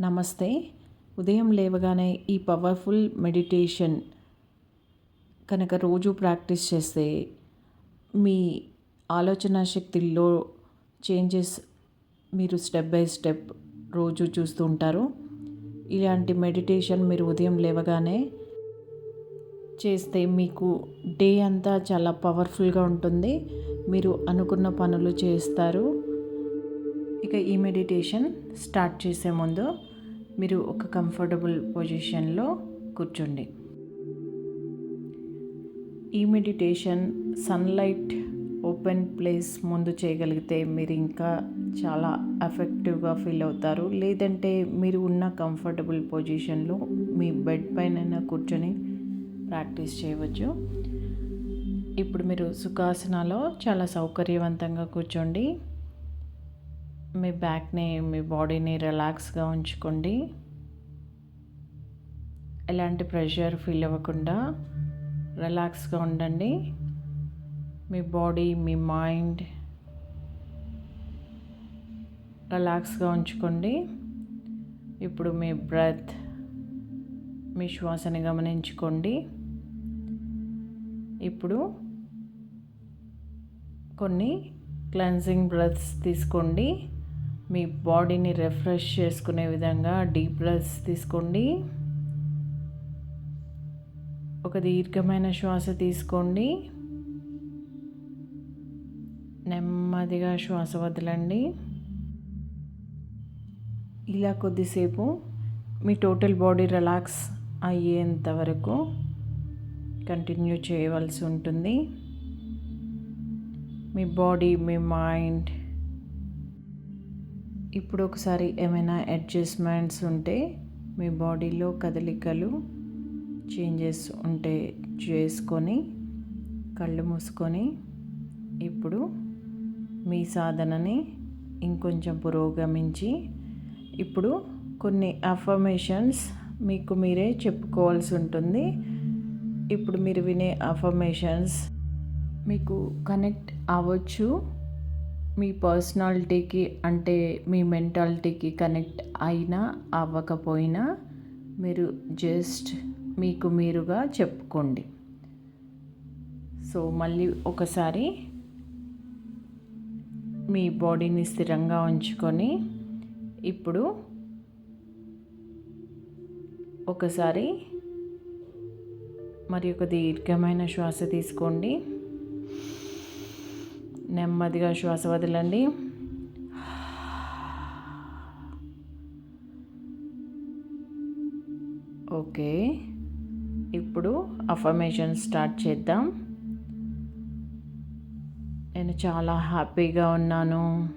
నమస్తే. ఉదయం లేవగానే ఈ పవర్ఫుల్ మెడిటేషన్ కనుక రోజు ప్రాక్టీస్ చేస్తే మీ ఆలోచన శక్తిలో చేంజెస్ మీరు స్టెప్ బై స్టెప్ రోజు చూస్తూ ఉంటారు. ఇలాంటి మెడిటేషన్ మీరు ఉదయం లేవగానే చేస్తే మీకు డే అంతా చాలా పవర్ఫుల్గా ఉంటుంది. మీరు అనుకున్న పనులు చేస్తారు. ఇక ఈ మెడిటేషన్ స్టార్ట్ చేసే ముందు మీరు ఒక కంఫర్టబుల్ పొజిషన్లో కూర్చోండి. ఈ మెడిటేషన్ సన్లైట్ ఓపెన్ ప్లేస్ ముందు చేయగలిగితే మీరు ఇంకా చాలా ఎఫెక్టివ్గా ఫీల్ అవుతారు. లేదంటే మీరు ఉన్న కంఫర్టబుల్ పొజిషన్లో మీ బెడ్ పైన కూర్చొని ప్రాక్టీస్ చేయవచ్చు. ఇప్పుడు మీరు సుఖాసనాలో చాలా సౌకర్యవంతంగా కూర్చోండి. మీ బ్యాక్ని మీ బాడీని రిలాక్స్గా ఉంచుకోండి. ఎలాంటి ప్రెషర్ ఫీల్ అవ్వకుండా రిలాక్స్గా ఉండండి. మీ బాడీ మీ మైండ్ రిలాక్స్గా ఉంచుకోండి. ఇప్పుడు మీ బ్రెత్ మీ శ్వాసని గమనించుకోండి. ఇప్పుడు కొన్ని క్లెన్సింగ్ బ్రెత్స్ తీసుకోండి. మీ బాడీని రిఫ్రెష్ చేసుకునే విధంగా డీప్ బ్రెత్స్ తీసుకోండి. ఒక దీర్ఘమైన శ్వాస తీసుకోండి. నెమ్మదిగా శ్వాస వదలండి. ఇలా కొద్దిసేపు మీ టోటల్ బాడీ రిలాక్స్ అయ్యేంత వరకు కంటిన్యూ చేయవలసి ఉంటుంది. మీ బాడీ మీ మైండ్ ఇప్పుడు ఒకసారి ఏమైనా అడ్జస్ట్మెంట్స్ ఉంటే మీ బాడీలో కదలికలు చేంజెస్ ఉంటే చేసుకొని కళ్ళు మూసుకొని ఇప్పుడు మీ సాధనని ఇంకొంచెం పురోగమించి ఇప్పుడు కొన్ని అఫర్మేషన్స్ మీకు మీరే చెప్పుకోవాల్సి ఉంటుంది. ఇప్పుడు మీరు వినే అఫర్మేషన్స్ మీకు కనెక్ట్ అవ్వచ్చు. మీ పర్సనాలిటీకి అంటే మీ మెంటాలిటీకి కనెక్ట్ అయినా అవ్వకపోయినా మీరు జస్ట్ మీకు మీరుగా చెప్పుకోండి. సో మళ్ళీ ఒకసారి మీ బాడీని స్థిరంగా ఉంచుకొని ఇప్పుడు ఒకసారి మరి ఒక దీర్ఘమైన శ్వాస తీసుకోండి. నెమ్మదిగా శ్వాస వదలండి. ఓకే. ఇప్పుడు అఫర్మేషన్ స్టార్ట్ చేద్దాం. నేను చాలా హ్యాపీగా ఉన్నాను.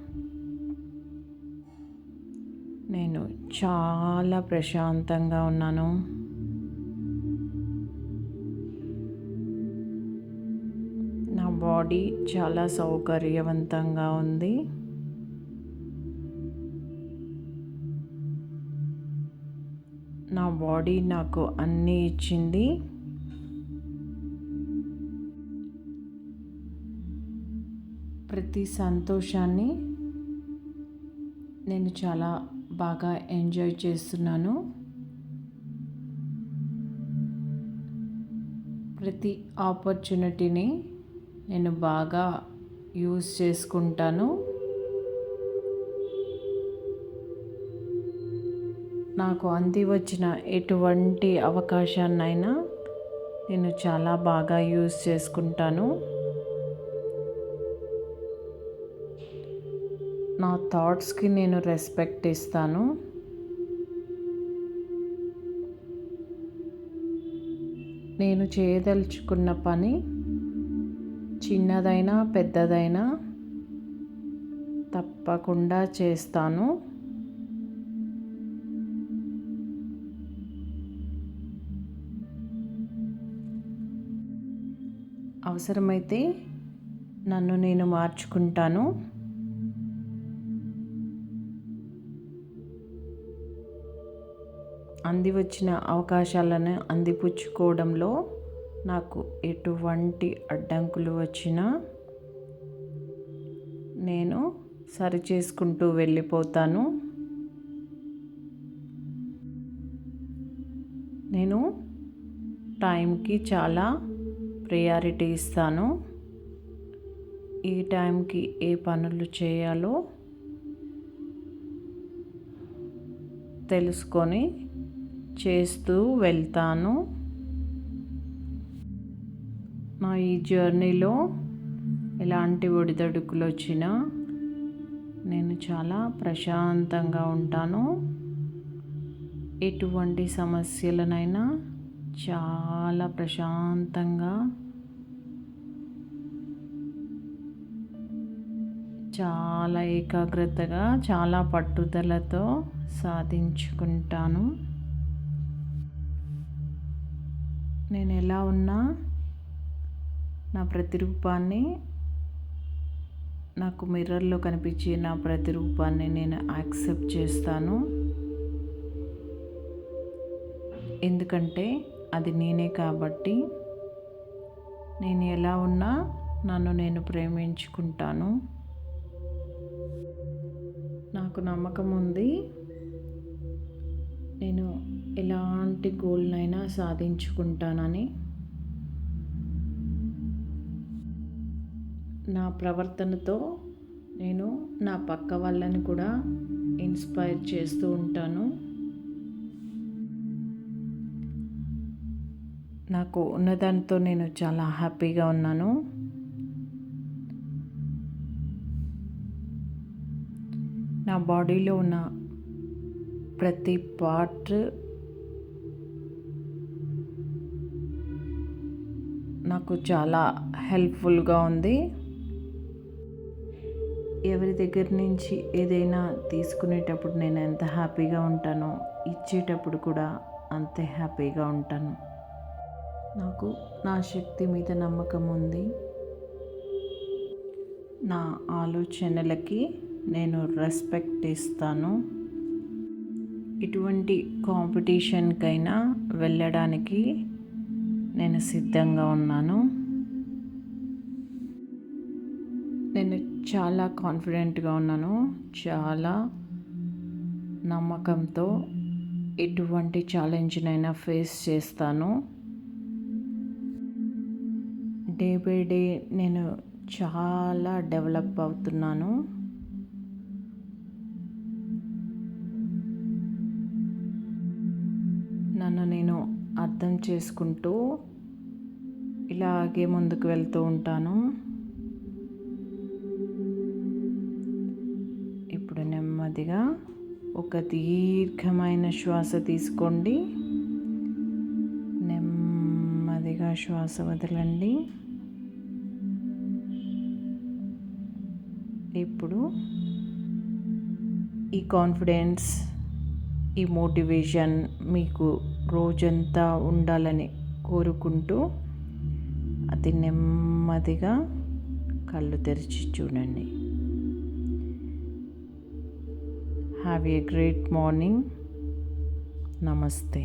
నేను చాలా ప్రశాంతంగా ఉన్నాను. బాడీ చాలా సౌకర్యవంతంగా ఉంది. నా బాడీ నాకు అన్నీ ఇచ్చింది. ప్రతి సంతోషాన్ని నేను చాలా బాగా ఎంజాయ్ చేస్తున్నాను. ప్రతి ఆపర్చునిటీని నేను బాగా యూజ్ చేసుకుంటాను. నాకు అంది వచ్చిన ఎటువంటి అవకాశాన్నైనా నేను చాలా బాగా యూజ్ చేసుకుంటాను. నా థాట్స్కి నేను రెస్పెక్ట్ ఇస్తాను. నేను చేయదలుచుకున్న పని చిన్నదైనా పెద్దదైనా తప్పకుండా చేస్తాను. అవసరమైతే నన్ను నేను మార్చుకుంటాను. అంది వచ్చిన అవకాశాలను అందిపుచ్చుకోవడంలో నాకు ఎటువంటి అడ్డంకులు వచ్చినా నేను సరి చేసుకుంటూ వెళ్ళిపోతాను. నేను టైంకి చాలా ప్రయారిటీ ఇస్తాను. ఈ టైంకి ఏ పనులు చేయాలో తెలుసుకొని చేస్తూ వెళ్తాను. నా ఈ జర్నీలో ఎలాంటి ఒడిదడుకులు వచ్చినా నేను చాలా ప్రశాంతంగా ఉంటాను. ఎటువంటి సమస్యలనైనా చాలా ప్రశాంతంగా చాలా ఏకాగ్రతగా చాలా పట్టుదలతో సాధించుకుంటాను. నేను ఎలా ఉన్నా నా ప్రతిరూపాన్ని నాకు మిర్రర్లో కనిపించే నా ప్రతిరూపాన్ని నేను యాక్సెప్ట్ చేస్తాను. ఎందుకంటే అది నేనే కాబట్టి నేను ఎలా ఉన్నా నన్ను నేను ప్రేమించుకుంటాను. నాకు నమ్మకం ఉంది. నేను ఎలాంటి గోల్నైనా సాధించుకుంటానని. నా ప్రవర్తనతో నేను నా పక్క వాళ్ళని కూడా ఇన్స్పైర్ చేస్తూ ఉంటాను. నాకు ఉన్నదానితో నేను చాలా హ్యాపీగా ఉన్నాను. నా బాడీలో ఉన్న ప్రతి పార్ట్ నాకు చాలా హెల్ప్ఫుల్గా ఉంది. ఎవరి దగ్గర నుంచి ఏదైనా తీసుకునేటప్పుడు నేను ఎంత హ్యాపీగా ఉంటానో ఇచ్చేటప్పుడు కూడా అంతే హ్యాపీగా ఉంటాను. నాకు నా శక్తి మీద నమ్మకం ఉంది. నా ఆలోచనలకి నేను రెస్పెక్ట్ ఇస్తాను. ఇటువంటి కాంపిటీషన్కైనా వెళ్ళడానికి నేను సిద్ధంగా ఉన్నాను. నేను చాలా కాన్ఫిడెంట్గా ఉన్నాను. చాలా నమ్మకంతో ఎటువంటి ఛాలెంజ్నైనా ఫేస్ చేస్తాను. డే బై డే నేను చాలా డెవలప్ అవుతున్నాను. నన్ను నేను అర్థం చేసుకుంటూ ఇలాగే ముందుకు వెళ్తూ ఉంటాను. నెమ్మదిగా ఒక దీర్ఘమైన శ్వాస తీసుకోండి. నెమ్మదిగా శ్వాస వదలండి. ఇప్పుడు ఈ కాన్ఫిడెన్స్ ఈ మోటివేషన్ మీకు రోజంతా ఉండాలని కోరుకుంటూ అతి నెమ్మదిగా కళ్ళు తెరిచి చూడండి. హ్యావ్ ఏ గ్రేట్ మార్నింగ్ నమస్తే